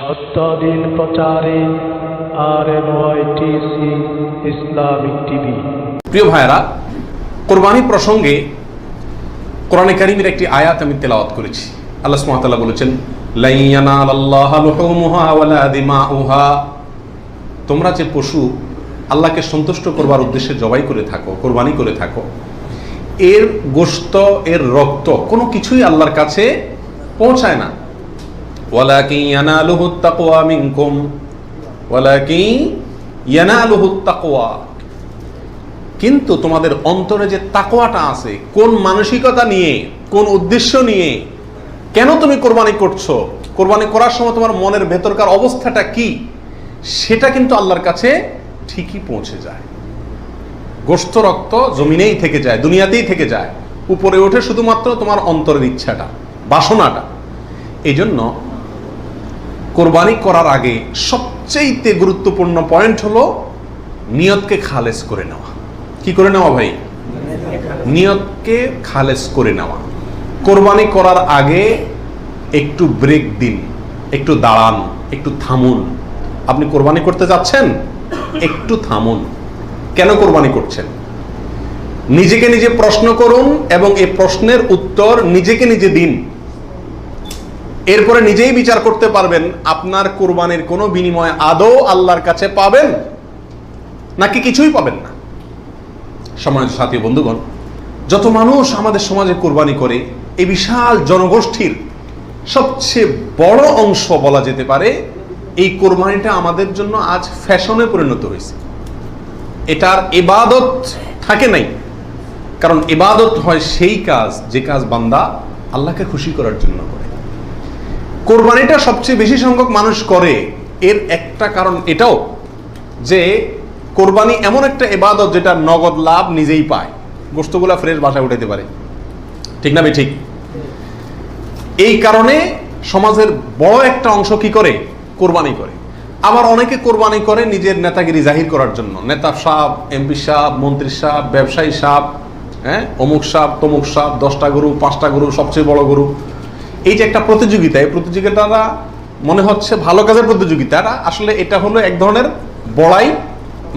সত্যদিন প্রচারে আর Islamic TV. প্রিয় ভাইয়েরা, কোরবানি প্রসঙ্গে কোরআনে কারিমের একটি আয়াত আমি তেলাওয়াত করেছি। আল্লাহ সুবহানাহু বলেছেন "লান ইয়ানালাল্লাহা লুহুমুহা ওয়ালা তোমরা যে পশু আল্লাহকে সন্তুষ্ট করবার উদ্দেশ্যে জবাই করে থাকো, কোরবানি করে থাকো, এর গোশত, এর রক্ত কোনো কিছুই আল্লাহর কাছে পৌঁছায় না। ওয়ালাকিন ইয়ানালুহুত তাকওয়া মিনকুম। ওয়ালাকিন ইয়ানালুহুত তাকওয়া কিন্তু তোমাদের অন্তরে যে তাকোয়াটা আছে, কোন মানসিকতা নিয়ে, কোন উদ্দেশ্য নিয়ে, কেন তুমি কোরবানি করছ? কোরবানি করার সময় তোমার মনের ভেতরকার অবস্থাটা কি? সেটা কিন্তু আল্লাহর কাছে ঠিকই পৌঁছে যায়। গোস্ত রক্ত জমিনেই থেকে যায়, দুনিয়াতেই থেকে যায়। উপরে ওঠে শুধুমাত্র তোমার অন্তরের ইচ্ছাটা, বাসনাটা। এই জন্য কোরবানি করার আগে সবচেয়ে গুরুত্বপূর্ণ পয়েন্ট হলো নিয়তকে খালেজ করে নেওয়া। কি করে নেওয়া ভাই? নিয়তকে খালেজ করে নেওয়া। কোরবানি করার আগে একটু ব্রেক দিন, একটু দাঁড়ান, একটু থামুন। আপনি কোরবানি করতে যাচ্ছেন? একটু থামুন। কেন কোরবানি করছেন? নিজেকে নিজে প্রশ্ন করুন এবং এই প্রশ্নের উত্তর নিজেকে নিজে দিন। এরপরে নিজেই বিচার করতে পারবেন, আপনার কোরবানির কোনো বিনিময় আদৌ আল্লাহর কাছে পাবেন নাকি কিছুই পাবেন না। সমাজ সাথী বন্ধুগণ, যত মানুষ আমাদের সমাজে কোরবানি করে এই বিশাল জনগোষ্ঠীর সবচেয়ে বড় অংশ বলা যেতে পারে, এই কোরবানিটা আমাদের জন্য আজ ফ্যাশনে পরিণত হয়েছে। এটার এবাদত থাকে নাই, কারণ এবাদত হয় সেই কাজ, যে কাজ বান্দা আল্লাহকে খুশি করার জন্য করে। কোরবানিটা সবচেয়ে বেশি সংখ্যক মানুষ করে, এর একটা কারণ এটাও যে কোরবানি এমন একটা এবাদত যেটা নগদ লাভ নিজেই পায়। গোস্তগুলা ফ্রেশ বাসায় উঠাইতে পারে। ঠিক না ঠিক। এই কারণে সমাজের বড় একটা অংশ কি করে? কোরবানি করে। আবার অনেকে কোরবানি করে নিজের নেতাগিরি জাহির করার জন্য। নেতা সাহ এমপি সাহ মন্ত্রী সাহ ব্যবসায়ী সাহ হ্যাঁ? অমুক সাহ তমুক সাহ দশটা গরু, পাঁচটা গরু, সবচেয়ে বড় গরু। এই যে একটা প্রতিযোগিতা, এই প্রতিযোগিতাটা মনে হচ্ছে ভালো কাজের প্রতিযোগিতা আসলে এটা হলো এক ধরনের বড়াই,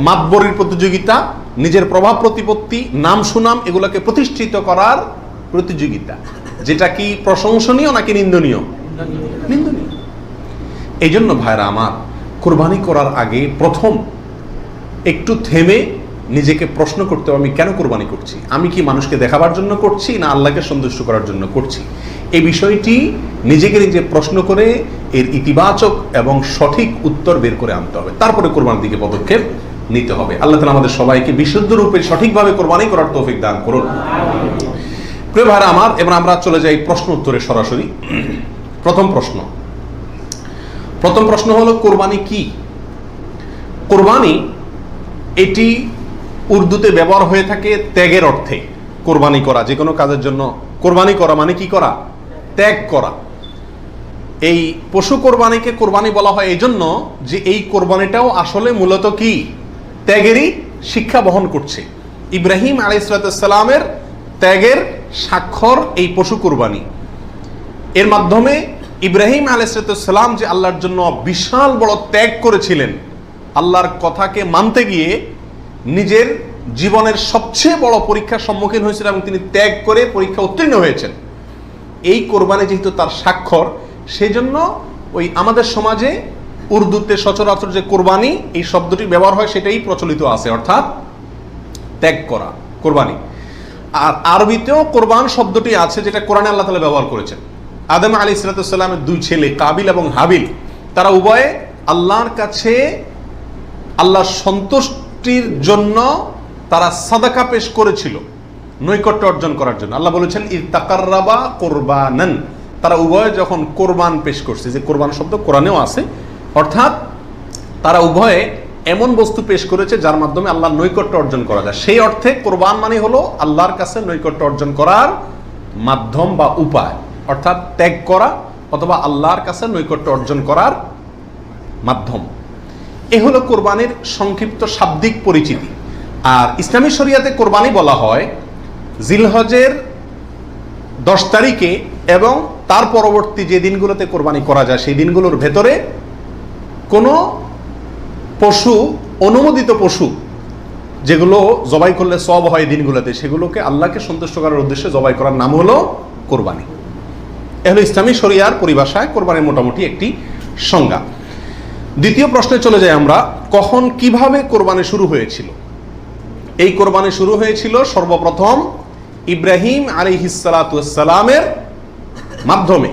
মাতবরির প্রতিযোগিতা, নিজের প্রভাব প্রতিপত্তি, নাম সুনাম এগুলোকে প্রতিষ্ঠিত করার প্রতিযোগিতা, যেটা কি প্রশংসনীয় নাকি নিন্দনীয়? নিন্দনীয়। এই জন্য ভাইরা আমার, কোরবানি করার আগে প্রথম একটু থেমে নিজেকে প্রশ্ন করতে আমি কেন কোরবানি করছি? আমি কি মানুষকে দেখাবার জন্য করছি না আল্লাহকে সন্তুষ্ট করার জন্য করছি? এই বিষয়টি নিজেকে নিজে প্রশ্ন করে এর ইতিবাচক এবং সঠিক উত্তর বের করে আনতে হবে। তারপরে কোরবানির দিকে পদক্ষেপ নিতে হবে। আল্লাহ তালা আমাদের সবাইকে বিশুদ্ধ রূপে সঠিকভাবে কোরবানি করার তৌফিক দান করুন। প্রিয় ভাইরা আমার, এবার আমরা চলে যাই প্রশ্ন উত্তরে সরাসরি। প্রথম প্রশ্ন। প্রথম প্রশ্ন হলো, কোরবানি কি? কোরবানি এটি উর্দুতে ব্যবহার হয়ে থাকে ত্যাগের অর্থে। কোরবানি করা যে কোনো কাজের জন্য। কোরবানি করা মানে কি করা? ত্যাগ করা। এই পশু কোরবানিকে কোরবানি বলা হয় এই জন্য যে এই কোরবানিটাও আসলে মূলত কি? ত্যাগেরই শিক্ষা বহন করছে। ইব্রাহিম আলাইসালামের ত্যাগের স্বাক্ষর এই পশু কোরবানি। এর মাধ্যমে ইব্রাহিম আলাইসালাম যে আল্লাহর জন্য বিশাল বড় ত্যাগ করেছিলেন, আল্লাহর কথাকে মানতে গিয়ে নিজের জীবনের সবচেয়ে বড় পরীক্ষার সম্মুখীন হয়েছিলেন এবং তিনি ত্যাগ করে পরীক্ষা উত্তীর্ণ হয়েছেন। কোরবানি যেহেতু তার স্বাক্ষর সেই জন্য ওই আমাদের সমাজে উর্দুতে সচরাচর যে কোরবানি, এই শব্দটি ব্যবহার হয়, সেটাই প্রচলিত আছে, অর্থাৎ ত্যাগ করা, কোরবানি। আর আরবিতেও কোরবান শব্দটি আছে, যেটা কোরআনে আল্লাহ তালা ব্যবহার করেছেন। আদম আলী সালাতামের দুই ছেলে, কাবিল এবং হাবিল, তারা উভয়ে আল্লাহর কাছে আল্লাহর সন্তুষ্টির জন্য তারা সাদাকা পেশ করেছিল। নৈকট্য অর্জন করার জন্য। আল্লাহ বলেছেন ই তাকাররাবা কোরবানান। তারা উভয়ে যখন কোরবান পেশ করছে, যে কোরবান শব্দ কোরআনেও আছে, অর্থাৎ তারা উভয়ে এমন বস্তু পেশ করেছে যার মাধ্যমে আল্লাহর নৈকট্য অর্জন করা যায়। সেই অর্থে কোরবান মানে হলো আল্লাহর কাছে নৈকট্য অর্জন করার মাধ্যম বা উপায়। অর্থাৎ ত্যাগ করা অথবা আল্লাহর কাছে নৈকট্য অর্জন করার মাধ্যম। এ হলো কোরবানির সংক্ষিপ্ত শাব্দিক পরিচিতি। আর ইসলামী শরিয়াতে কোরবানি বলা হয় জিলহজের দশ তারিখে এবং তার পরবর্তী যে দিনগুলোতে কোরবানি করা যায়, সেই দিনগুলোর ভেতরে কোনো পশু, অনুমোদিত পশু, যেগুলো জবাই করলে সব হয় দিনগুলোতে, সেগুলোকে আল্লাহকে সন্তুষ্ট করার উদ্দেশ্যে জবাই করার নাম হলো কোরবানি। এ হলো ইসলামী শরিয়ার পরিভাষায় কোরবানির মোটামুটি একটি সংজ্ঞা। দ্বিতীয় প্রশ্নে চলে যাই আমরা, কখন কীভাবে কোরবানি শুরু হয়েছিল? এই কোরবানি শুরু হয়েছিল সর্বপ্রথম ইব্রাহিম আলিহিসালামের মাধ্যমে।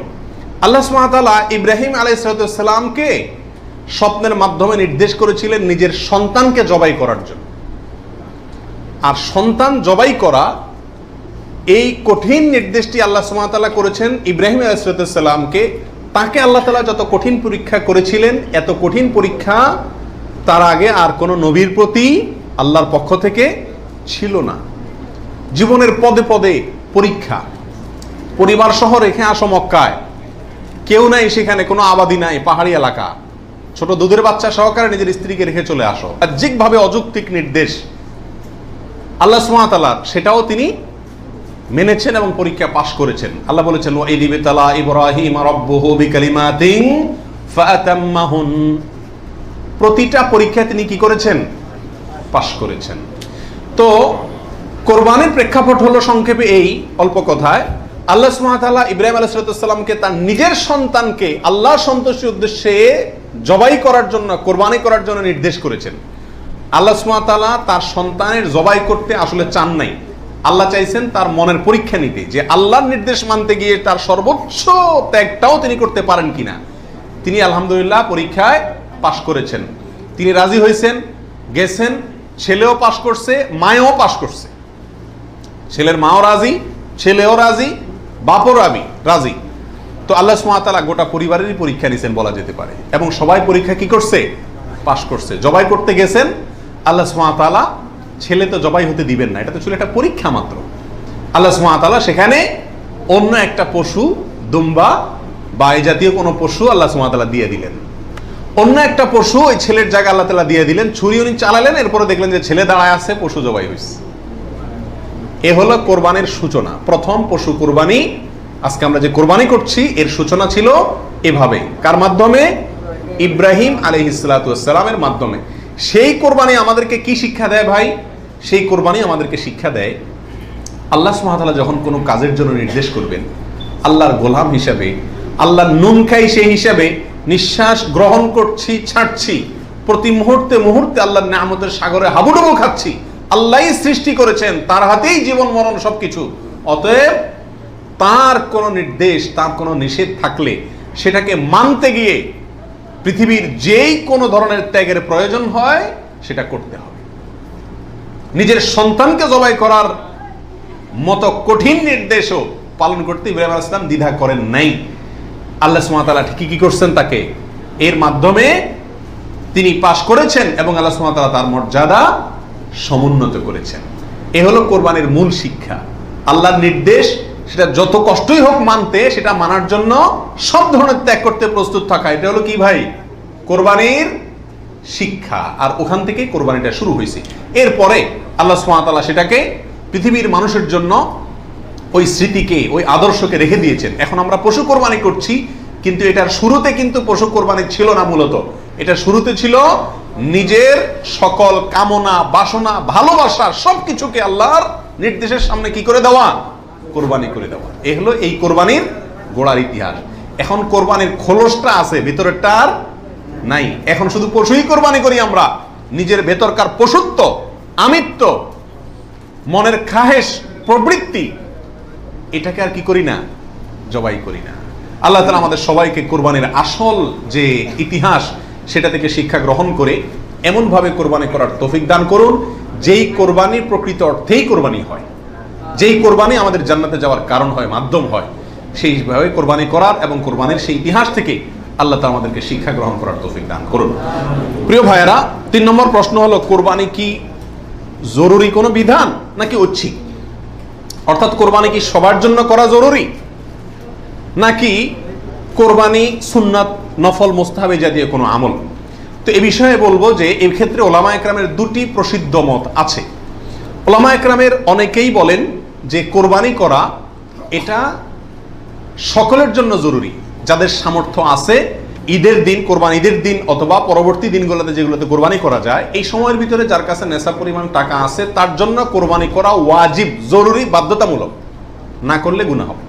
আল্লাহ সুমাতালা ইব্রাহিম আলাইসালামকে স্বপ্নের মাধ্যমে নির্দেশ করেছিলেন নিজের সন্তানকে জবাই করার জন্য। আর সন্তান জবাই করা এই কঠিন নির্দেশটি আল্লাহ সুমাতালা করেছেন ইব্রাহিম আলাইসালামকে তাকে আল্লাহ তালা যত কঠিন পরীক্ষা করেছিলেন, এত কঠিন পরীক্ষা তার আগে আর কোনো নবীর প্রতি আল্লাহর পক্ষ থেকে ছিল না। জীবনের পদে পদে পরীক্ষা। পরিবার সহ রেখে আসো মক্কায়। কেউ নাই সেখানে, কোনো আবাদি নাই, পাহাড়ি এলাকা। ছোট দুধের বাচ্চা সহকারে নিজের স্ত্রীকে রেখে চলে আসো। বাহ্যিকভাবে অযৌক্তিক নির্দেশ। আল্লাহ সুমাতালার সেটাও তিনি মেনেছেন এবং পরীক্ষা পাশ করেছেন। আল্লাহ বলেছেন ও ইব্রাহিম ফাতাম্মাহুন প্রতিটা পরীক্ষায় তিনি কি করেছেন? পাশ করেছেন। তো কোরবানির প্রেক্ষাপট হলো সংক্ষেপে এই অল্প কথায়। আল্লাহ সুমাতাল্লাহ ইব্রাহিম আলাইসালামকে তার নিজের সন্তানকে আল্লাহ সন্তোষের উদ্দেশ্যে জবাই করার জন্য, কোরবানি করার জন্য নির্দেশ করেছেন। আল্লাহ সুমাতাল্লাহ তার সন্তানের জবাই করতে আসলে চান নাই। আল্লাহ চাইছেন তার মনের পরীক্ষা নিতে যে আল্লাহর নির্দেশ মানতে গিয়ে তার সর্বোচ্চ ত্যাগটাও তিনি করতে পারেন কিনা। তিনি আলহামদুলিল্লাহ পরীক্ষায় পাশ করেছেন। তিনি রাজি হয়েছেন, গেছেন, ছেলেও পাশ করছে, মায়েও পাশ করছে। ছেলের মাও রাজি, ছেলেও রাজি, বাপও রাবি, রাজি। তো আল্লাহ সুমাতালা গোটা পরিবারেরই পরীক্ষা নিয়েছেন বলা যেতে পারে। এবং সবাই পরীক্ষা কি করছে? পাশ করছে। জবাই করতে গেছেন, আল্লাহ সুমাতালা ছেলে তো জবাই হতে দিবেন না, এটা তো ছিল একটা পরীক্ষা মাত্র। আল্লাহ সুমাতালা সেখানে অন্য একটা পশু, দুম্বা বা এই জাতীয় কোনো পশু আল্লাহ সুমাতালা দিয়ে দিলেন। অন্য একটা পশু ওই ছেলের জায়গা আল্লাহ তালা দিয়ে দিলেন ছুরি উনি চালালেন, এরপরে দেখলেন যে ছেলে দাঁড়ায় আছে, পশু জবাই হয়েছে এ হলো কোরবানির সূচনা। প্রথম পশু কোরবানি। আজকে আমরা যে কোরবানি করছি, এর সূচনা ছিল এভাবে। কার মাধ্যমে? ইব্রাহিম আলহিসালামের মাধ্যমে। সেই কোরবানি আমাদেরকে কি শিক্ষা দেয় ভাই? সেই কোরবানি আমাদেরকে শিক্ষা দেয় আল্লাহ সুহাতালা যখন কোনো কাজের জন্য নির্দেশ করবেন, আল্লাহর গোলাম হিসাবে, আল্লাহর নুন খাই সেই হিসাবে নিঃশ্বাস গ্রহণ করছি, ছাড়ছি। প্রতি মুহূর্তে মুহূর্তে আল্লাহর নামতের সাগরে হাবুডুবু খাচ্ছি। আল্লাহই সৃষ্টি করেছেন, তার হাতেই জীবন, মরণ সবকিছু। অতএব তার কোনো নির্দেশ, তার কোনো নিষেধ থাকলে সেটাকে মানতে গিয়ে পৃথিবীর যেই কোনো ধরনের ত্যাগের প্রয়োজন হয়, সেটা করতে হবে। নিজের সন্তানকে জবাই করার মতো কঠিন নির্দেশও পালন করতে ইব্রাহিম আলাইহিস সালাম দ্বিধা করেন নাই। আল্লাহ সুমাতালা ঠিকই কি করছেন তাকে? এর মাধ্যমে তিনি পাশ করেছেন এবং আল্লাহ সুমাতালা তার মর্যাদা সমুন্নত করেছেন। এ হলো কোরবানির মূল শিক্ষা। আল্লাহর নির্দেশ, সেটা যত কষ্টই হোক মানতে, সেটা মানার জন্য সব ধরনের ত্যাগ করতে প্রস্তুত থাকা। এটা হলো কি ভাই? কোরবানির শিক্ষা। আর ওখান থেকে কোরবানিটা শুরু হয়েছে। এরপরে আল্লাহ সুমাতালা সেটাকে পৃথিবীর মানুষের জন্য ওই স্মৃতিকে, ওই আদর্শকে রেখে দিয়েছেন। এখন আমরা পশু কোরবানি করছি, কিন্তু এটার শুরুতে কিন্তু পশু কোরবানি ছিল না মূলত। এটা শুরুতে ছিল নিজের সকল কামনা, বাসনা, ভালোবাসা সবকিছুকে আল্লাহর নির্দেশের সামনে কি করে দেওয়া? কোরবানি করে দেওয়া। এ হলো এই কোরবানির গোড়ার ইতিহাস। এখন কোরবানির খোলসটা আছে, ভিতরেরটা আর নাই। এখন শুধু পশুই কোরবানি করি আমরা। নিজের ভেতরকার পশুত্ব, আমিত্ব, মনের খাহেশ, প্রবৃত্তি, এটাকে আর কি করি না? জবাই করি না। আল্লাহ তালা আমাদের সবাইকে কোরবানির আসল যে ইতিহাস সেটা থেকে শিক্ষা গ্রহণ করে এমনভাবে কোরবানি করার তৌফিক দান করুন, যেই কোরবানি প্রকৃত অর্থেই কোরবানি হয়। যেই কোরবানি আমাদের জান্নাতে যাওয়ার কারণ হয়, মাধ্যম হয়, সেইভাবে কোরবানি করার এবং কোরবানির সেই ইতিহাস থেকে আল্লাহ তা আমাদেরকে শিক্ষা গ্রহণ করার তৌফিক দান করুন। প্রিয় ভাইয়েরা, তিন নম্বর প্রশ্ন হলো, কোরবানি কি জরুরি কোনো বিধান নাকি ঐচ্ছিক? অর্থাৎ কোরবানি কি সবার জন্য করা জরুরি? নাকি কোরবানি সুন্নাত নফল মোস্তাহাবে জাতীয় কোনো আমল। তো এ বিষয়ে বলব যে এই ক্ষেত্রে ওলামা একরামের দুটি প্রসিদ্ধ মত আছে। ওলামা একরামের অনেকেই বলেন যে, কোরবানি করা এটা সকলের জন্য জরুরি। যাদের সামর্থ্য আছে, ঈদের দিন কোরবানি ঈদের দিন অথবা পরবর্তী দিনগুলোতে যেগুলোতে কোরবানি করা যায়, এই সময়ের ভিতরে যার কাছে নেশা পরিমাণ টাকা আছে, তার জন্য কোরবানি করা ওয়াজিব, জরুরি, বাধ্যতামূলক। না করলে গুণা হবে।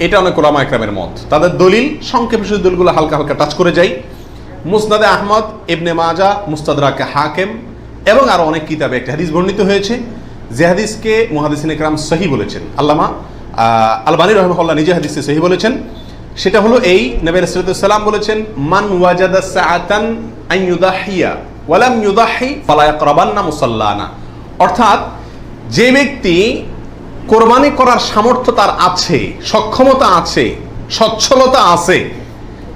এটা অনেক ওলামা একরামের মত। তাদের দলিল, সংক্ষেপে শুধু দলিলগুলো হালকা হালকা টাচ করে যাই। মুসনাদে আহমদ, ইবনে মাজা, মুস্তাদরাকে হাকেম এবং আরও অনেক কিতাবে একটা হাদিস বর্ণিত হয়েছে। যে হাদিসকে মুহাদিসিন একরাম সহি বলেছেন। আল্লামা আলবানী রহমহল্লা নিজে হাদিসে সহি বলেছেন। সেটা হলো এই, নবী রাসূলুল্লাহ বলেছেন, মান ওয়াজাদা ওয়ালাম মুসাল্লানা। অর্থাৎ, যে ব্যক্তি কোরবানি করার সামর্থ্য তার আছে, সক্ষমতা আছে, সচ্ছলতা আছে।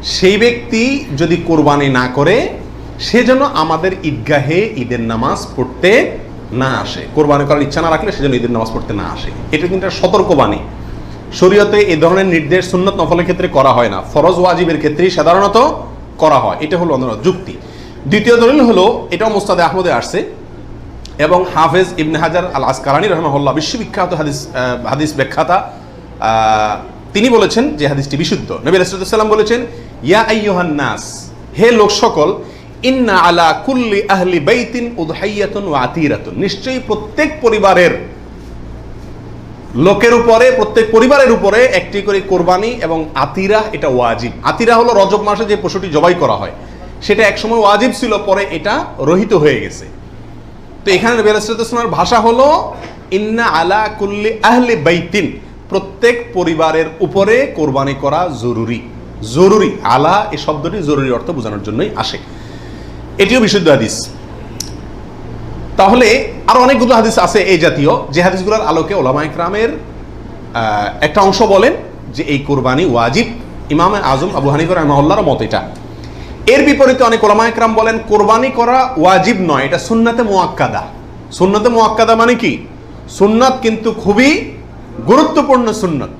সেই ব্যক্তি যদি কোরবানি না করে, সে যেন আমাদের ঈদগাহে ঈদের নামাজ পড়তে না আসে। কোরবানি করার ইচ্ছা না রাখলে সেজন্য ঈদের নামাজ পড়তে না আসে। এটা কিন্তু সতর্কবাণী। শরীয়তে এ ধরনের নির্দেশ সুন্নত নফলের ক্ষেত্রে করা হয় না। ফরজ ওয়াজিবের ক্ষেত্রে সাধারণত করা হয়। এটা হলো অন্য যুক্তি। দ্বিতীয় দলিল হলো, এটাও মুস্তাদে আহমদে আসছে এবং হাফেজ ইবনে হাজার আল আসকালানি রহমহল্লা বিশ্ববিখ্যাত হাদিস হাদিস ব্যাখ্যাতা তিনি বলেছেন যে হাদিসটি বিশুদ্ধ। নবী রাসূলুল্লাহ বলেছেন, ইয়া নাস, হে লোক সকল, ইন্না আলা কুল্লি আহলি আতিরাতুন। নিশ্চয়ই প্রত্যেক পরিবারের লোকের উপরে, প্রত্যেক পরিবারের উপরে একটি করে কোরবানি এবং আতিরা, এটা ওয়াজিব। আতিরা হলো রজব মাসে যে পশুটি জবাই করা হয়। সেটা একসময় ওয়াজিব ছিল, পরে এটা রহিত হয়ে গেছে। এখানে বেলাসের ভাষা হলো, ইন্না আলা কুল্লি আহলি বাইতিন। প্রত্যেক পরিবারের উপরে কোরবানি করা জরুরি। জরুরি, আলা এই শব্দটি জরুরি অর্থ বোঝানোর জন্যই আসে। এটিও বিশুদ্ধ হাদিস। তাহলে আরও অনেকগুলো হাদিস আছে এই জাতীয়। যে হাদিসগুলোর আলোকে ওলামা ইকরামের একটা অংশ বলেন যে এই কোরবানি ওয়াজিব। ইমাম আজম আবু হানিফর রহমাল্লার মত এটা। এর বিপরীতে অনেক ওলামা ইকরাম বলেন, কোরবানি করা ওয়াজিব নয়, এটা সুন্নাতে মোয়াক্কাদা সুন্নাতে মোয়াক্কাদা মানে কি? সুন্নাত কিন্তু খুবই গুরুত্বপূর্ণ সুন্নাত।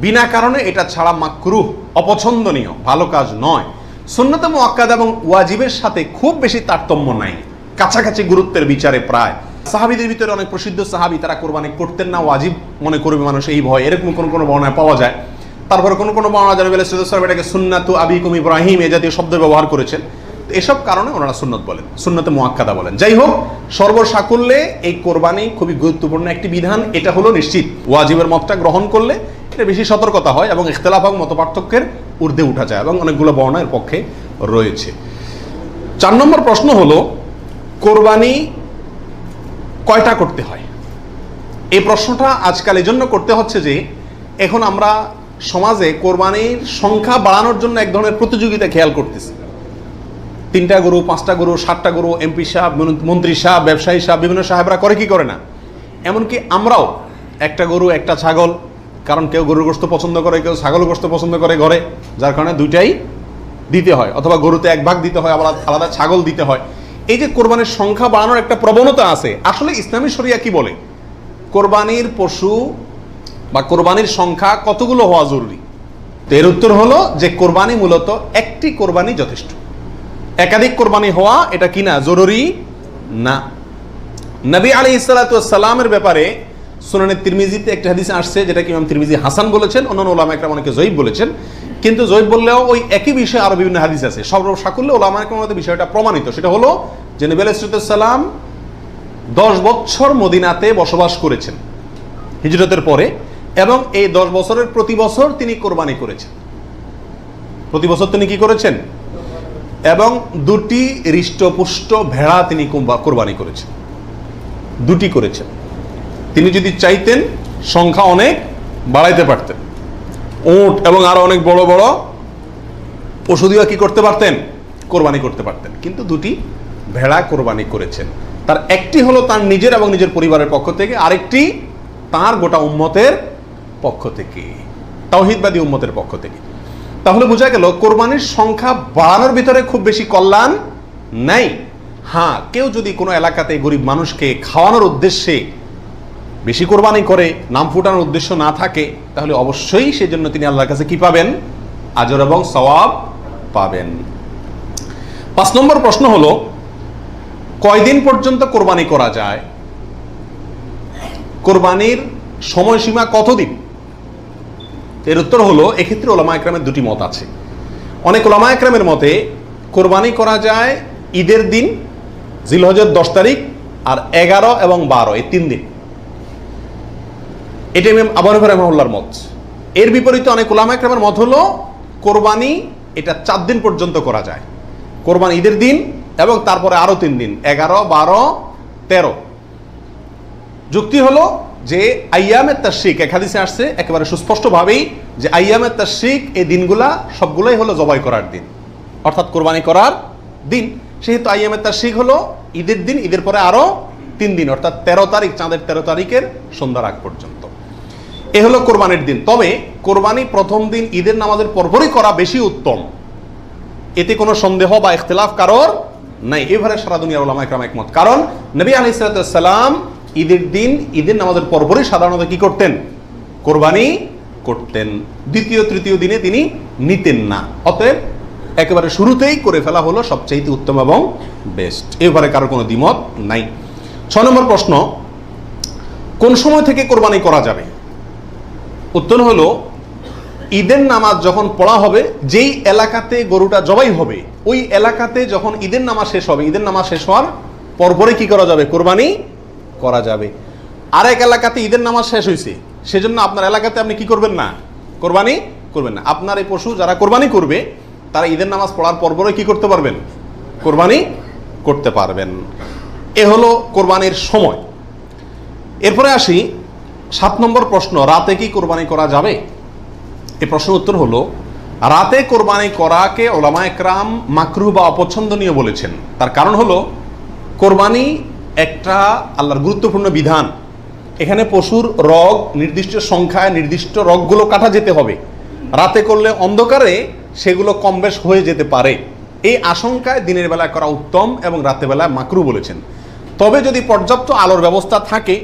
বিনা কারণে এটা ছাড়া মাকরুহ, অপছন্দনীয়, ভালো কাজ নয়। সুন্নতে মোয়াক্কাদ এবং ওয়াজিবের সাথে খুব বেশি তারতম্য নাই। কাছাকাছি গুরুত্বের বিচারে প্রায়। সাহাবিদের ভিতরে অনেক প্রসিদ্ধ সাহাবি, তারা কোরবানি করতেন না, ওয়াজিব মনে করবে মানুষ, এই ভয়। এরকম কোন কোনো বর্ণায় পাওয়া যায়। তারপরে কোনো কোনো বর্ণনা জানাবে সাহেব এটাকে সুন্নাতু আবিকুম ইব্রাহিম এ জাতীয় শব্দ ব্যবহার করেছেন। তো এসব কারণে ওনারা সুন্নত বলেন, সুন্নতে মোয়াক্কাদা বলেন। যাই হোক সর্বসাকুল্যে এই কোরবানি খুবই গুরুত্বপূর্ণ একটি বিধান, এটা হলো নিশ্চিত। ওয়াজিবের মতটা গ্রহণ করলে এটা বেশি সতর্কতা হয় এবং ইখতলাফ মত পার্থক্যের ঊর্ধ্বে উঠা যায় এবং অনেকগুলো বর্ণের পক্ষে রয়েছে। চার নম্বর প্রশ্ন হলো, কোরবানি কয়টা করতে হয়? এই প্রশ্নটা আজকাল এই জন্য করতে হচ্ছে যে, এখন আমরা সমাজে কোরবানির সংখ্যা বাড়ানোর জন্য এক ধরনের প্রতিযোগিতা খেয়াল করতেছে। তিনটা গরু, পাঁচটা গরু, সাতটা গরু, এমপি সাহেব মন্ত্রী সাহেব, ব্যবসায়ী সাহেব, বিভিন্ন সাহেবরা করে কি করে না? এমনকি আমরাও একটা গরু, একটা ছাগল, কারণ কেউ গরুর গোস্ত পছন্দ করে, কেউ ছাগল গোস্ত পছন্দ করে ঘরে, যার কারণে দুইটাই দিতে হয়, অথবা গরুতে এক ভাগ দিতে হয়, আবার আলাদা ছাগল দিতে হয়। এই যে কোরবানির সংখ্যা বাড়ানোর একটা প্রবণতা আছে, আসলে ইসলামী শরিয়া কি বলে? কোরবানির পশু বা কোরবানির সংখ্যা কতগুলো হওয়া জরুরি? তো এর উত্তর হলো যে কোরবানি মূলত একটি কোরবানি যথেষ্ট। একাধিক কোরবানি হওয়া এটা কি না জরুরি? না। নবী আলী সালামের ব্যাপারে সুনানের তিরমিজিতে একটা হাদিস আসছে, যেটা কি ইমাম তিরমিজি হাসান বলেছেন, অন্যান্য ওলামা একরাম অনেকে জয়ীব বলেছেন। কিন্তু জয়ীব বললেও ওই একই বিষয়ে আরও বিভিন্ন হাদিস আছে। সর্বসাকুল্যে ওলামা একরাম বিষয়টা প্রমাণিত। সেটা হলো যে নবী আলাইসালাম দশ বছর মদিনাতে বসবাস করেছেন। হিজরতের পরে এবং এই দশ বছরের প্রতি বছর তিনি কোরবানি করেছেন। প্রতি বছর তিনি কি করেছেন? এবং দুটি হৃষ্টপুষ্ট ভেড়া তিনি কোরবানি করেছেন। দুটি করেছেন। তিনি যদি চাইতেন, সংখ্যা অনেক বাড়াইতে পারতেন। ওট এবং আরও অনেক বড় বড় পশু দিয়ে কি করতে পারতেন? কোরবানি করতে পারতেন। কিন্তু দুটি ভেড়া কোরবানি করেছেন। তার একটি হলো তার নিজের এবং নিজের পরিবারের পক্ষ থেকে, আরেকটি তার গোটা উম্মতের পক্ষ থেকে তাওহিদবাদী উম্মতের পক্ষ থেকে। তাহলে বোঝা গেল, কোরবানির সংখ্যা বাড়ানোর ভিতরে খুব বেশি কল্যাণ নেই। হ্যাঁ কেউ যদি কোনো এলাকাতে গরিব মানুষকে খাওয়ানোর উদ্দেশ্যে বেশি কোরবানি করে, নাম ফুটানোর উদ্দেশ্য না থাকে, তাহলে অবশ্যই সেজন্য তিনি আল্লাহর কাছে কি পাবেন? আজর এবং সওয়াব পাবেন। পাঁচ নম্বর প্রশ্ন হলো, কয়দিন পর্যন্ত কোরবানি করা যায়? কোরবানির সময়সীমা কতদিন? এর উত্তর হলো, এক্ষেত্রে ওলামা একরামের দুটি মত আছে। অনেক ওলামা একরামের মতে, কোরবানি করা যায় ঈদের দিন জিলহজের দশ তারিখ আর এগারো এবং বারো, এই তিন দিন। এটা ইমাম আবু হানিফা রহমাহুল্লাহর মত। এর বিপরীতে অনেক ওলামা একরামের মত হলো, কোরবানি এটা চার দিন পর্যন্ত করা যায়। কোরবানি ঈদের দিন এবং তারপরে আরও তিন দিন, এগারো, বারো, তেরো। যুক্তি হলো যে আইয়ামের তাশিক এক হাদিসে আসছে, একেবারে সুস্পষ্টভাবেই যে আইয়ামের তাশিক এই দিনগুলা সবগুলোই হলো জবাই করার দিন। অর্থাৎ কোরবানি করার দিন। সেহেতু আইয়ামের তাশিক হলো ঈদের দিন, ঈদের পরে আরও তিন দিন, অর্থাৎ তেরো তারিখ, চাঁদের তেরো তারিখের সন্ধ্যার আগ পর্যন্ত। এ হলো কোরবানির দিন। তবে কোরবানি প্রথম দিন ঈদের নামাজের পরপরই করা বেশি উত্তম। এতে কোনো সন্দেহ বা ইখতিলাফ কারোর নাই। এবারে সারা দুনিয়ার ওলামা একরাম একমত। কারণ নবী আলি সালাম ঈদের দিন, ঈদের নামাজের পরপরই সাধারণত কি করতেন? কোরবানি করতেন। দ্বিতীয়, তৃতীয় দিনে তিনি নিতেন না। অতএব একেবারে শুরুতেই করে ফেলা হলো সবচাইতে উত্তম এবং বেস্ট এবারে কারও কোনো দ্বিমত নাই। ছ নম্বর প্রশ্ন, কোন সময় থেকে কোরবানি করা যাবে? উত্তর হলো, ঈদের নামাজ যখন পড়া হবে, যেই এলাকাতে গরুটা জবাই হবে, ওই এলাকাতে যখন ঈদের নামাজ শেষ হবে, ঈদের নামাজ শেষ হওয়ার পরপরে কি করা যাবে? কোরবানি করা যাবে। আরেক এলাকাতে ঈদের নামাজ শেষ হয়েছে সেজন্য আপনার এলাকাতে আপনি কি করবেন না? কোরবানি করবেন না। আপনার এই পশু যারা কোরবানি করবে, তারা ঈদের নামাজ পড়ার পরপরে কি করতে পারবেন? কোরবানি করতে পারবেন। এ হলো কোরবানির সময়। এরপরে আসি, সাত নম্বর প্রশ্ন, রাতে কি কোরবানি করা যাবে? এ প্রশ্নের উত্তর হলো, রাতে কোরবানি করাকে ওলামা একরাম মাকরু বা অপছন্দনীয় বলেছেন। তার কারণ হলো, কোরবানি একটা আল্লাহর গুরুত্বপূর্ণ বিধান। এখানে পশুর রগ, নির্দিষ্ট সংখ্যায় নির্দিষ্ট রগগুলো কাটা যেতে হবে। রাতে করলে অন্ধকারে সেগুলো কম বেশ হয়ে যেতে পারে। এই আশঙ্কায় দিনের বেলায় করা উত্তম এবং রাতের বেলায় মাকরু বলেছেন। তবে যদি পর্যাপ্ত আলোর ব্যবস্থা থাকে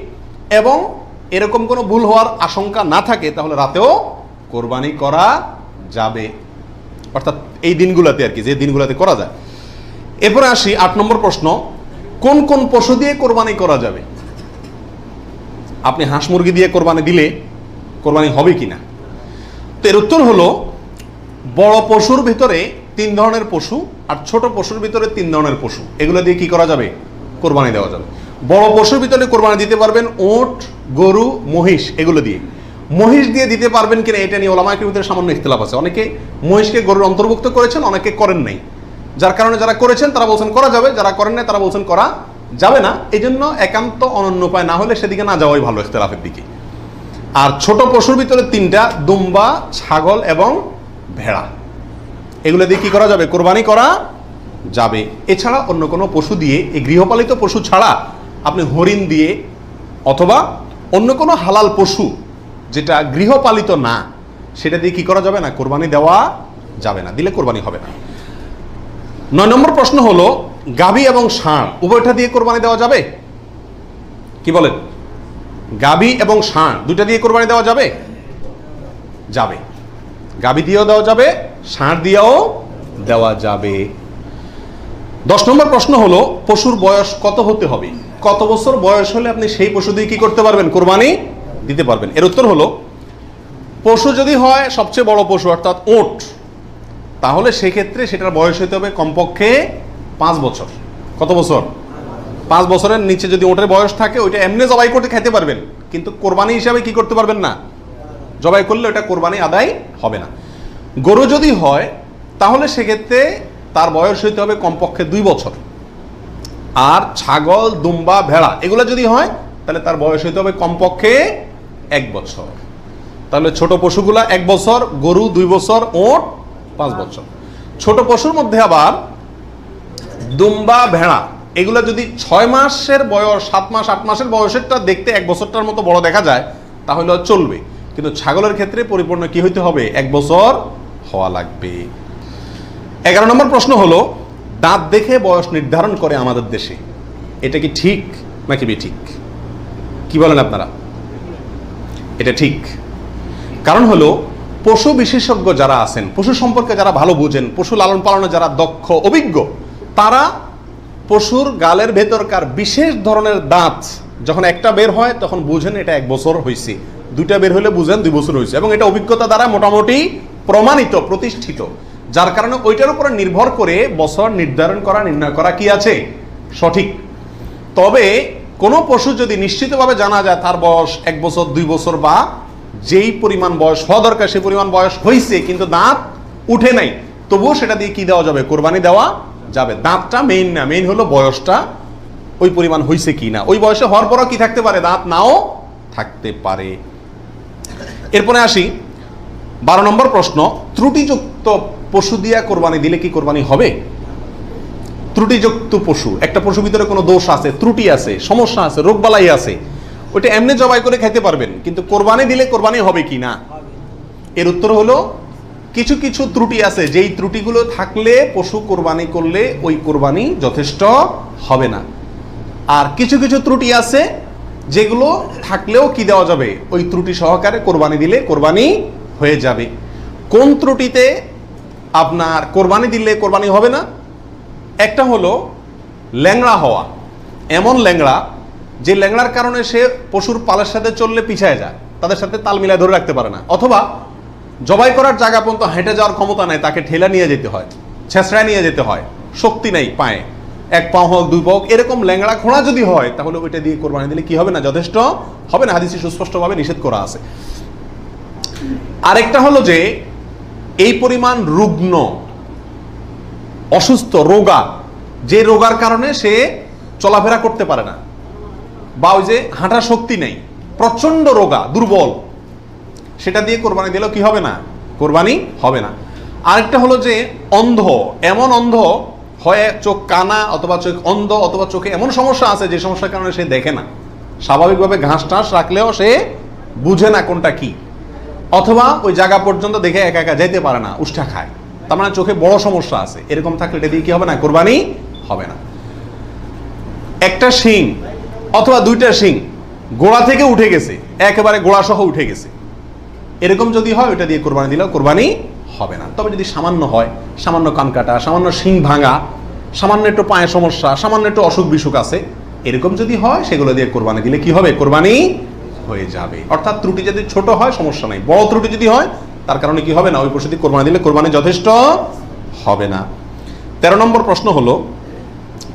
এবং এরকম কোনো ভুল হওয়ার আশঙ্কা না থাকে, তাহলে রাতেও কোরবানি করা যাবে। অর্থাৎ এই দিনগুলোতে আর কি, যে দিনগুলোতে করা যায়। এরপরে আসি আট নম্বর প্রশ্ন। কোন কোন পশু দিয়ে কোরবানি করা যাবে? আপনি হাঁস মুরগি দিয়ে কোরবানি দিলে কোরবানি হবে কি না তো এর উত্তর হলো, বড় পশুর ভিতরে তিন ধরনের পশু আর ছোট পশুর ভিতরে তিন ধরনের পশু। এগুলো দিয়ে কি করা যাবে? কোরবানি দেওয়া যাবে। বড় পশুর ভিতরে কোরবানি দিতে পারবেন ওট, গরু, মহিষ, এগুলো দিয়ে। মহিষ দিয়ে দিতে পারবেন কিনা এটা নিয়ে ওলামাকের ভিতরে সামান্য ইখতলাফ আছে। অনেকে মহিষকে গরুর অন্তর্ভুক্ত করেছেন, অনেকে করেন নাই। যার কারণে যারা করেছেন, তারা বলছেন করা যাবে, যারা করেন নাই, তারা বলছেন করা যাবে না। এই জন্য একান্ত অনন্য উপায় না হলে সেদিকে না যাওয়াই ভালো ইখতলাফের দিকে। আর ছোট পশুর ভিতরে তিনটা, দুম্বা, ছাগল এবং ভেড়া। এগুলো দিয়ে কি করা যাবে? কোরবানি করা যাবে। এছাড়া অন্য কোনো পশু দিয়ে, এই গৃহপালিত পশু ছাড়া আপনি হরিণ দিয়ে অথবা অন্য কোনো হালাল পশু যেটা গৃহপালিত না, সেটা দিয়ে কি করা যাবে না? কোরবানি দেওয়া যাবে না। দিলে কোরবানি হবে না। নয় নম্বর প্রশ্ন হলো, গাভী এবং ষাঁড় উভয়টা দিয়ে কোরবানি দেওয়া যাবে? কি বলেন? গাভী এবং ষাঁড় দুইটা দিয়ে কোরবানি দেওয়া যাবে? যাবে। গাভী দিয়েও দেওয়া যাবে, ষাঁড় দিয়েও দেওয়া যাবে। দশ নম্বর প্রশ্ন হলো, পশুর বয়স কত হতে হবে? কত বছর বয়স হলে আপনি সেই পশু দিয়ে কি করতে পারবেন? কোরবানি দিতে পারবেন। এর উত্তর হলো, পশু যদি হয় সবচেয়ে বড় পশু, অর্থাৎ ওট। তাহলে সেক্ষেত্রে সেটার বয়স হতে হবে কমপক্ষে পাঁচ বছর। কত বছর? পাঁচ বছরের নিচে যদি ওটের বয়স থাকে, ওইটা এমনি জবাই করতে খেতে পারবেন। কিন্তু কোরবানি হিসাবে কি করতে পারবেন না? জবাই করলে ওটা কোরবানি আদায় হবে না। গরু যদি হয়, তাহলে সেক্ষেত্রে তার বয়স হইতে হবে কমপক্ষে দুই বছর। আর ছাগল, দুম্বা, ভেড়া, এগুলো যদি হয়, তাহলে তার বয়স হইতে হবে কমপক্ষে এক বছর। তাহলে ছোট পশুগুলা এক বছর, গরু দুই বছর, ওট পাঁচ বছর। ছোট পশুর মধ্যে আবার দুম্বা, ভেড়া, এগুলো যদি ছয় মাসের বয়স, সাত মাস, আট মাসের বয়সেরটা দেখতে এক বছরটার মতো বড় দেখা যায়, তাহলে চলবে। কিন্তু ছাগলের ক্ষেত্রে পরিপূর্ণ কি হইতে হবে? এক বছর হওয়া লাগবে। এগারো নম্বর প্রশ্ন হলো, দাঁত দেখে বয়স নির্ধারণ করে আমাদের দেশে। এটা কি ঠিক নাকি বি ঠিক কি বলেন আপনারা? এটা ঠিক। কারণ হলো পশু বিশেষজ্ঞ যারা আছেন, পশু সম্পর্কে যারা ভালো বুঝেন, পশু লালন পালনে যারা দক্ষ, অভিজ্ঞ, তারা পশুর গালের ভেতরকার বিশেষ ধরনের দাঁত যখন একটা বের হয়, তখন বুঝেন এটা এক বছর হয়েছে দুইটা বের হলে বুঝেন দুই বছর হয়েছে এবং এটা অভিজ্ঞতা দ্বারা মোটামুটি প্রমাণিত, প্রতিষ্ঠিত। যার কারণে ওইটার উপরে নির্ভর করে বছর নির্ধারণ করা, নির্ণয় করা কি আছে? সঠিক। তবে কোনো পশু যদি নিশ্চিতভাবে জানা যায় তার বয়স এক বছর, দুই বছর বা যেই পরিমাণ বয়স, হওয়া দরকার সেই পরিমাণ বয়স হয়েছে কিন্তু দাঁত উঠে নাই। তবুও সেটা দিয়ে কি দেওয়া যাবে? কোরবানি দেওয়া যাবে। দাঁতটা মেইন না মেইন হলো বয়সটা, ওই পরিমাণ হয়েছে কি না। ওই বয়সে হওয়ার পরও কি থাকতে পারে? দাঁত নাও থাকতে পারে। এরপরে আসি, বারো নম্বর প্রশ্ন, ত্রুটিযুক্ত পশু দিয়া কোরবানি দিলে কি কোরবানি হবে? ত্রুটিযুক্ত পশু, একটা পশুর ভিতরে কোনো দোষ আছে, ত্রুটি আছে, সমস্যা আছে, রোগবালাই আছে। ওইটা এমনি জবাই করে খাইতে পারবেন, কিন্তু কোরবানি দিলে কোরবানি হবে কি না? এর উত্তর হলো, কিছু কিছু ত্রুটি আছে, যেই ত্রুটিগুলো থাকলে পশু কোরবানি করলে ওই কোরবানি যথেষ্ট হবে না। আর কিছু কিছু ত্রুটি আছে, যেগুলো থাকলেও কি দেওয়া যাবে? ওই ত্রুটি সহকারে কোরবানি দিলে কোরবানি হয়ে যাবে। কোন ত্রুটিতে আপনার কোরবানি দিলে কোরবানি হবে না? একটা হলো ল্যাংড়া হওয়া। এমন ল্যাংড়া যে ল্যাংড়ার কারণে সে পশুর পালের সাথে চললে পিছায় যায় তাদের সাথে তাল মিলায় ধরে রাখতে পারে না। অথবা জবাই করার জায়গা পর্যন্ত হেঁটে যাওয়ার ক্ষমতা নাই তাকে ঠেলা নিয়ে যেতে হয় ছেঁচড়ায় নিয়ে যেতে হয় শক্তি নেই পায়ে। এক পাও হোক দুই পাও হোক, এরকম ল্যাংড়া খোঁড়া যদি হয় তাহলে ওইটা দিয়ে কোরবানি দিলে কি হবে না? যথেষ্ট হবে না? হাদিসে সুস্পষ্টভাবে নিষেধ করা আছে। আরেকটা হলো যে এই পরিমাণ রুগ্ন অসুস্থ রোগা যে রোগার কারণে সে চলাফেরা করতে পারে না। বা ওই যে হাঁটার শক্তি নেই প্রচণ্ড রোগা, দুর্বল, সেটা দিয়ে কোরবানি দিলেও কি হবে না? কোরবানি হবে না। আরেকটা হলো যে অন্ধ, এমন অন্ধ, হয় চোখ কানা অথবা চোখ অন্ধ অথবা চোখে এমন সমস্যা আছে যে সমস্যার কারণে সে দেখে না। স্বাভাবিকভাবে ঘাস টাস রাখলেও সে বুঝে না কোনটা কি। অথবা ওই জায়গা পর্যন্ত দেখে একা একা যেতে পারে না, উষ্ঠা খায়। তার মানে চোখে বড় সমস্যা আছে। এরকম থাকলে এটা দিয়ে কি হবে না? কোরবানি হবে না। একটা শিং অথবা দুইটা শিং গোড়া থেকে উঠে গেছে, একেবারে গোড়া সহ উঠে গেছে। এরকম যদি হয় ওটা দিয়ে কোরবানি দিলেও কোরবানি হবে না। তবে যদি সামান্য হয়, সামান্য কান কাটা, সামান্য শিং ভাঙা, সামান্য একটু পায়ে সমস্যা, সামান্য একটু অসুখ বিসুখ আছে, এরকম যদি হয়, সেগুলো দিয়ে কোরবানি দিলে কি হবে? কোরবানি হয়ে যাবে। অর্থাৎ ত্রুটি যদি ছোট হয়, সমস্যা নাই। বড় ত্রুটি যদি হয়, তার কারণে কি হবে না? ওই পশু দিয়ে কোরবানি দিলে কোরবানি যথেষ্ট হবে না। তেরো নম্বর প্রশ্ন হলো,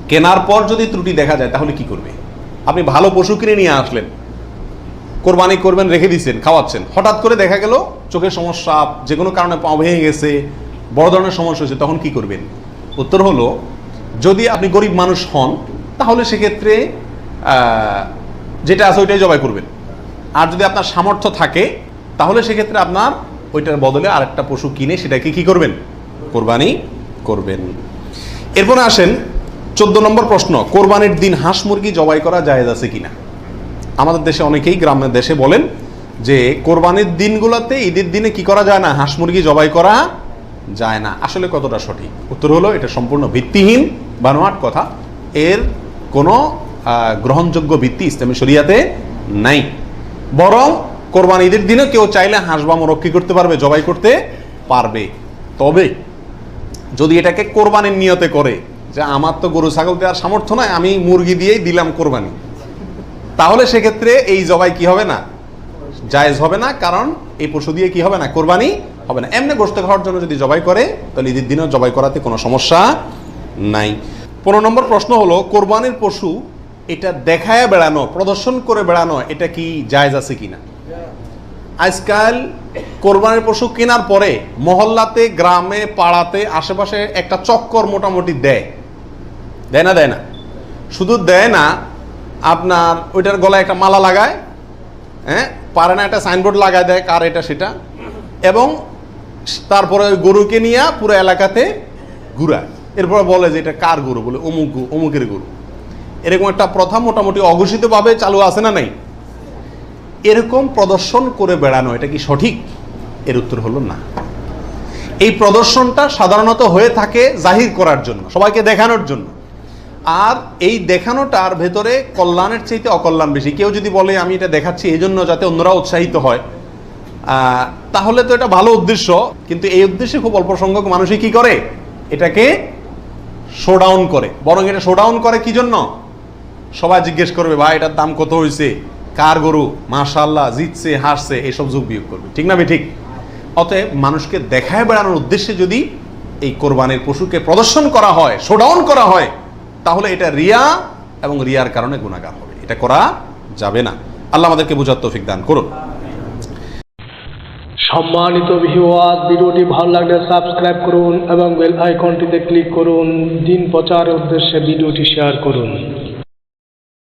কেনার পর যদি ত্রুটি দেখা যায়, তাহলে কি করবে? আপনি ভালো পশু কিনে নিয়ে আসলেন। কোরবানি করবেন, রেখে দিয়েছেন খাওয়াচ্ছেন। হঠাৎ করে দেখা গেল চোখের সমস্যা, যে কোনো কারণে পা ভেঙে গেছে, বড় ধরনের সমস্যা হয়েছে, তখন কি করবেন? উত্তর হলো, যদি আপনি গরিব মানুষ হন, তাহলে সেক্ষেত্রে যেটা আছে ওইটাই জবাই করবেন। আর যদি আপনার সামর্থ্য থাকে, তাহলে সেক্ষেত্রে আপনার ওইটার বদলে আরেকটা পশু কিনে সেটাকে কি করবেন? কোরবানি করবেন। এরপরে আসেন চোদ্দ নম্বর প্রশ্ন, কোরবানির দিন হাঁস মুরগি জবাই করা জায়েজ আছে কিনা? আমাদের দেশে অনেকেই গ্রামের দেশে বলেন যে, কোরবানির দিনগুলোতে ঈদের দিনে কি করা যায় না? হাঁস মুরগি জবাই করা যায় না। আসলে কতটা সঠিক? উত্তর হলো, এটা সম্পূর্ণ ভিত্তিহীন বানোয়াট কথা। এর কোনো গ্রহণযোগ্য ভিত্তি ইসলামী শরিয়াতে নাই। বরং, কোরবান ঈদের দিনে কেউ চাইলে হাঁস বা মোরগ করতে পারবে, জবাই করতে পারবে। তবে, যদি এটাকে কোরবানির নিয়তে করে যে আমার তো গরু, ছাগল দেওয়ার সামর্থ্য নয় আমি মুরগি দিয়েই দিলাম কোরবানি। তাহলে সেক্ষেত্রে এই জবাই কি হবে না? জায়েজ হবে না, কারণ এই পশু দিয়ে কি হবে না? কোরবানি হবে না। এমনি গোস্ত খাওয়ার জন্য যদি জবাই করে, তাহলে ঈদের দিনেও জবাই করাতে কোনো সমস্যা নাই। পনেরো নম্বর প্রশ্ন হলো, কোরবানির পশু এটা দেখায় বেড়ানো, প্রদর্শন করে বেড়ানো, এটা কি জায়েজ আছে কিনা? আজকাল কোরবানির পশু কেনার পরে মহল্লাতে, গ্রামে, পাড়াতে, আশেপাশে একটা চক্কর মোটামুটি দেয়। দেয় না দেয় না। শুধু দেয় না, আপনার ওইটার গলায় একটা মালা লাগায় হ্যাঁ? পারে না একটা সাইনবোর্ড লাগায় দেয় কার এটা সেটা। এবং তারপরে ওই গরুকে নিয়ে পুরো এলাকাতে ঘুরায়। এরপর বলে যে এটা কার গরু? বলে অমুক অমুকের গরু। এরকম একটা প্রথা মোটামুটি অঘোষিতভাবে চালু আছে না নাই? এরকম প্রদর্শন করে বেড়ানো, এটা কি সঠিক? এর উত্তর হলো না। এই প্রদর্শনটা সাধারণত হয়ে থাকে জাহির করার জন্য, সবাইকে দেখানোর জন্য। আর এই দেখানোটার ভেতরে কল্যাণের চাইতে অকল্যাণ বেশি। কেউ যদি বলে, আমি এটা দেখাচ্ছি এই জন্য যাতে অন্যরা উৎসাহিত হয় তাহলে তো এটা ভালো উদ্দেশ্য। কিন্তু এই উদ্দেশ্যে খুব অল্প সংখ্যক মানুষই কি করে? এটাকে শোডাউন করে। বরং এটা শোডাউন করে কি জন্য? সবাই জিজ্ঞেস করবে, ভাই, এটার দাম কত হয়েছে কার গরু? মাশাল্লাহ জিতছে হাসছে এসব যোগ বিয়োগ করবে। ঠিক না ঠিক। অতএব মানুষকে দেখায় বেড়ানোর উদ্দেশ্যে যদি এই কোরবানির পশুকে প্রদর্শন করা হয় শোডাউন করা হয় তাহলে এটা রিয়া এবং রিয়ার কারণে গুণাগার হবে। এটা করা যাবে না। আল্লাহ আমাদেরকে বোঝার তৌফিক দান করুন। সম্মানিত ভিউয়ার ভিডিওটি ভালো লাগলে সাবস্ক্রাইব করুন এবং বেল আইকনটিতে ক্লিক করুন। দিন প্রচারের উদ্দেশ্যে ভিডিওটি শেয়ার করুন।